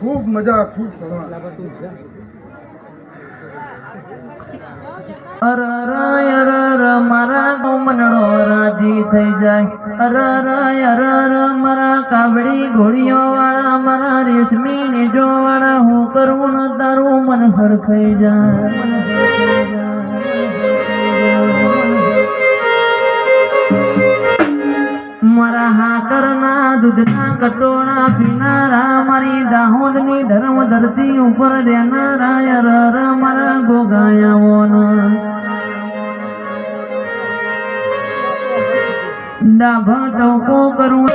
ખૂબ મજા, ખૂબ મારા મનડો રાજી થઈ જાય. અર અર અર મારા કાબડી ઘોડીઓ મારા રેશમી નેજો વાળા હું કરું ન તારું મન હરખાઈ જાય. મારા હાકરના દૂધના કટોળા પીનારા, મારી દાહોદની ધર્મ ધરતી ઉપર રહેનારા યર મારા ગોગાયાઓના. ડાભા ટોકો કરું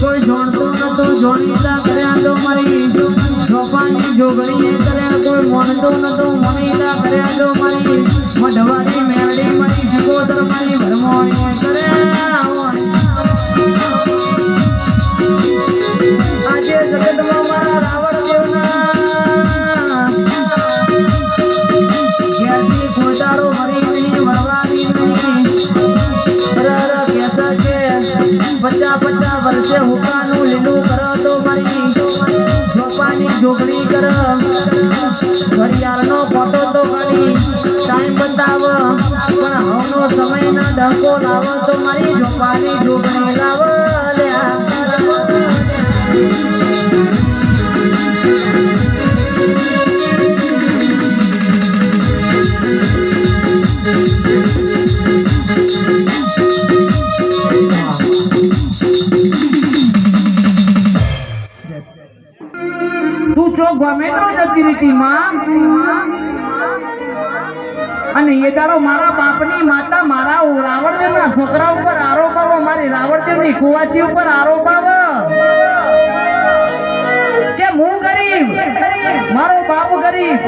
કોઈ જોણતો નતો, જોડીતા કર્યા તો મારી જોપાની જોગણીએ કર્યા, કોઈ મોનતો નતો મોનીતા કર્યા મારી ભરમોણીએ કર્યા. ટાઈમ બતાવો. પણ હમનો સમય ના ડંકો લાવો તો મારી જોપાની જોગણી લાવો. તું જો ગમે તો જતી રીતી માં. અને એ દાડો મારા બાપની માતા મારા રાવણદેવના છોકરા ઉપર આરોપ આવો, મારી રાવણદેવની કુવાચી ઉપર આરોપ આવો. કે હું ગરીબ, મારો બાપ ગરીબ.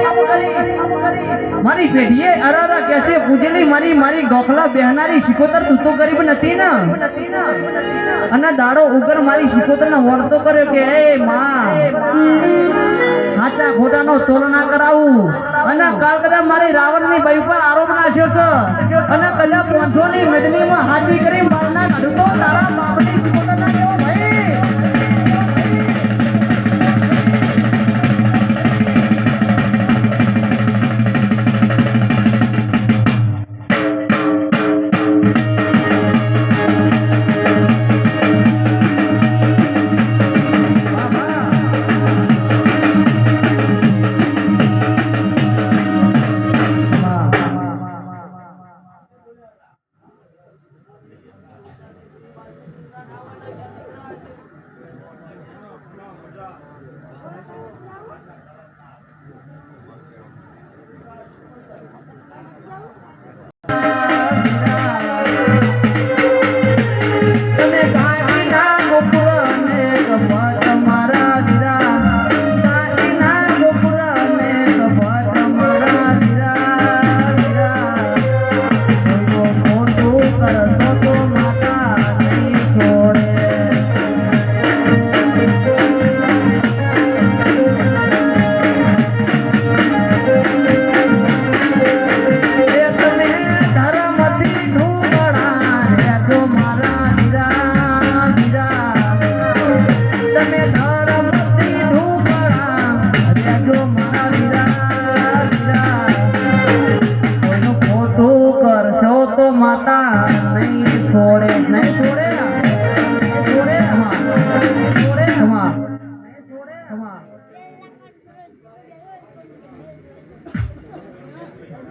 મારી પેઢીએ અરારા કે છે, પૂજેલી મારી મારી ગોખલા બહેનારી શિકોતર તું તો ગરીબ નથી ને? અને દાડો ઉગર મારી શિકોતર ને વર્તો કર્યો કે, એ માં સાચા ખોટાનો તોલ ના કરાવું. અને કાલ મારી રાવણની બાઈ ઉપર આરોપ નાખ્યો છે. અને કદાચ પોંચો ની મેદનીમાં હાજરી કરી મારના કાઢું તારા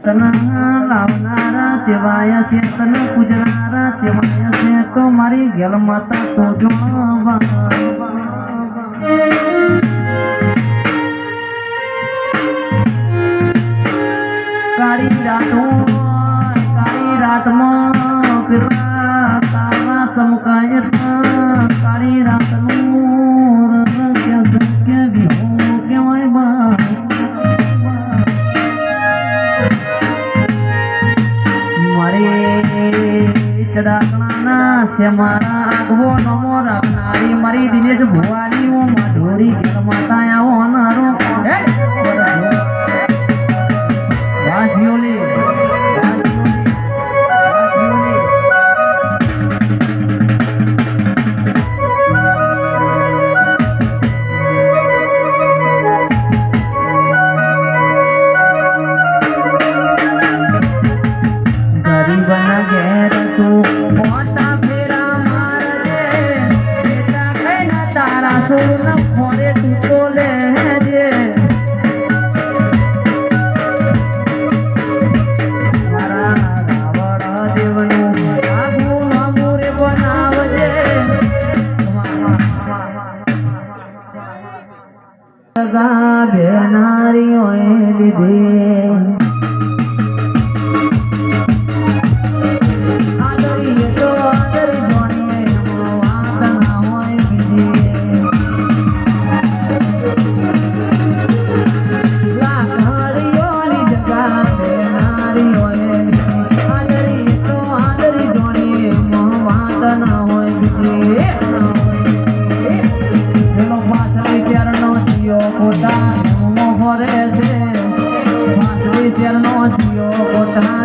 ચેતન લાવનારા તેવાયા ચેતન પૂજનારા તેવાયા છે તો મારી ગેલ માતા તો જોવા કાળી રાતો કાળી રાતમાં છે મારા આગવો નમો રાખનારી મારી દિનેશ ભુવાની મારા સોન ખોરે તૂટો દીધી voltar.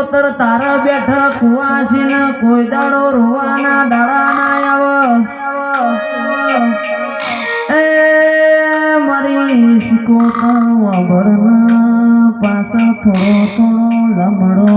શિકોતર તારા બેઠા કુવાસી ને કોઈ દાડો રોવાના દાડા ના આવ. એ મારી શિકોતર વગરના પાછળ થોડો થોડો લમડો